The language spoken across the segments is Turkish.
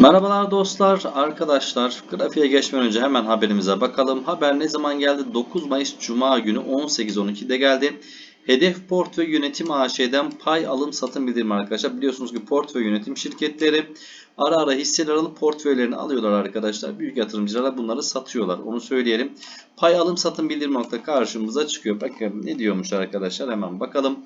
Merhabalar dostlar, arkadaşlar. Grafiğe geçmeden önce hemen haberimize bakalım. Haber ne zaman geldi? 9 Mayıs Cuma günü 18.12'de geldi. Hedef Portföy Yönetim AŞ'den pay alım satım bildirimi arkadaşlar. Biliyorsunuz ki portföy yönetim şirketleri ara ara hisseler alıp portföylerini alıyorlar arkadaşlar. Büyük yatırımcılara bunları satıyorlar. Onu söyleyelim. Pay alım satım bildirimi nokta karşımıza çıkıyor. Bakın ne diyormuş arkadaşlar hemen bakalım.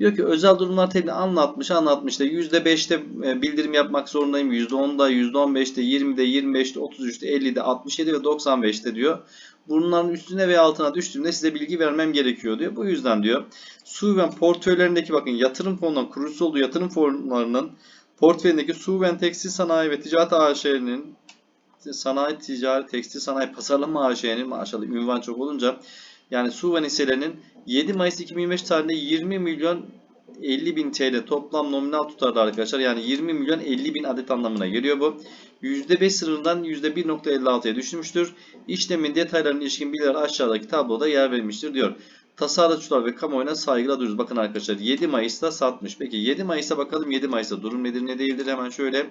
Diyor ki özel durumlar tebliğ anlatmış anlatmış da %5'te e, bildirim yapmak zorundayım. %10'da, %15'te, 20'de, 25'te, 33'te, 50'de, 67 ve 95'te diyor. Bunların üstüne ve altına düştüğümde size bilgi vermem gerekiyor diyor. Bu yüzden diyor. Suven portföylerindeki bakın yatırım fonundan kurucusu olduğu yatırım fonlarının portföyündeki Suven Tekstil Sanayi ve Ticaret AŞ'nin Sanayi Ticaret Tekstil Sanayi Pazarlama AŞ'nin maşallah ünvan çok olunca yani Suven hisselerinin 7 Mayıs 2025 tarihinde 20 milyon 50 bin TL toplam nominal tutarda arkadaşlar. Yani 20 milyon 50 bin adet anlamına geliyor bu. %5 sınırından %1.56'ya düşmüştür. İşlemin detaylarına ilişkin bilgiler aşağıdaki tabloda yer verilmiştir diyor. Tasarlatıcılar ve kamuoyuna saygılar duyuyoruz. Bakın arkadaşlar 7 Mayıs'ta satmış. Peki 7 Mayıs'a bakalım 7 Mayıs'ta durum nedir ne değildir hemen şöyle.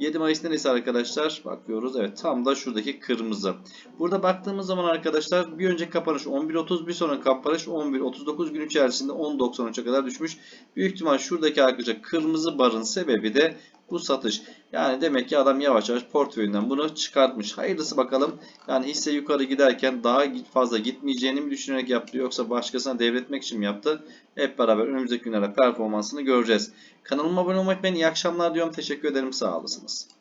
7 Mayıs neresi arkadaşlar? Bakıyoruz evet tam da şuradaki kırmızı. Burada baktığımız zaman arkadaşlar bir önceki kapanış 11.30 bir sonraki kapanış 11.39 gün içerisinde 10.93'e kadar düşmüş. Büyük ihtimal şuradaki arkadaşlar kırmızı barın sebebi de bu satış. Yani demek ki adam yavaş yavaş portföyünden bunu çıkartmış. Hayırlısı bakalım. Yani hisse yukarı giderken daha fazla gitmeyeceğini mi düşünerek yaptı yoksa başkasına devretmek için mi yaptı? Hep beraber önümüzdeki günlerde performansını göreceğiz. Kanalıma abone olmayı unutmayın. İyi akşamlar diyorum. Teşekkür ederim. Sağ olasınız. problems.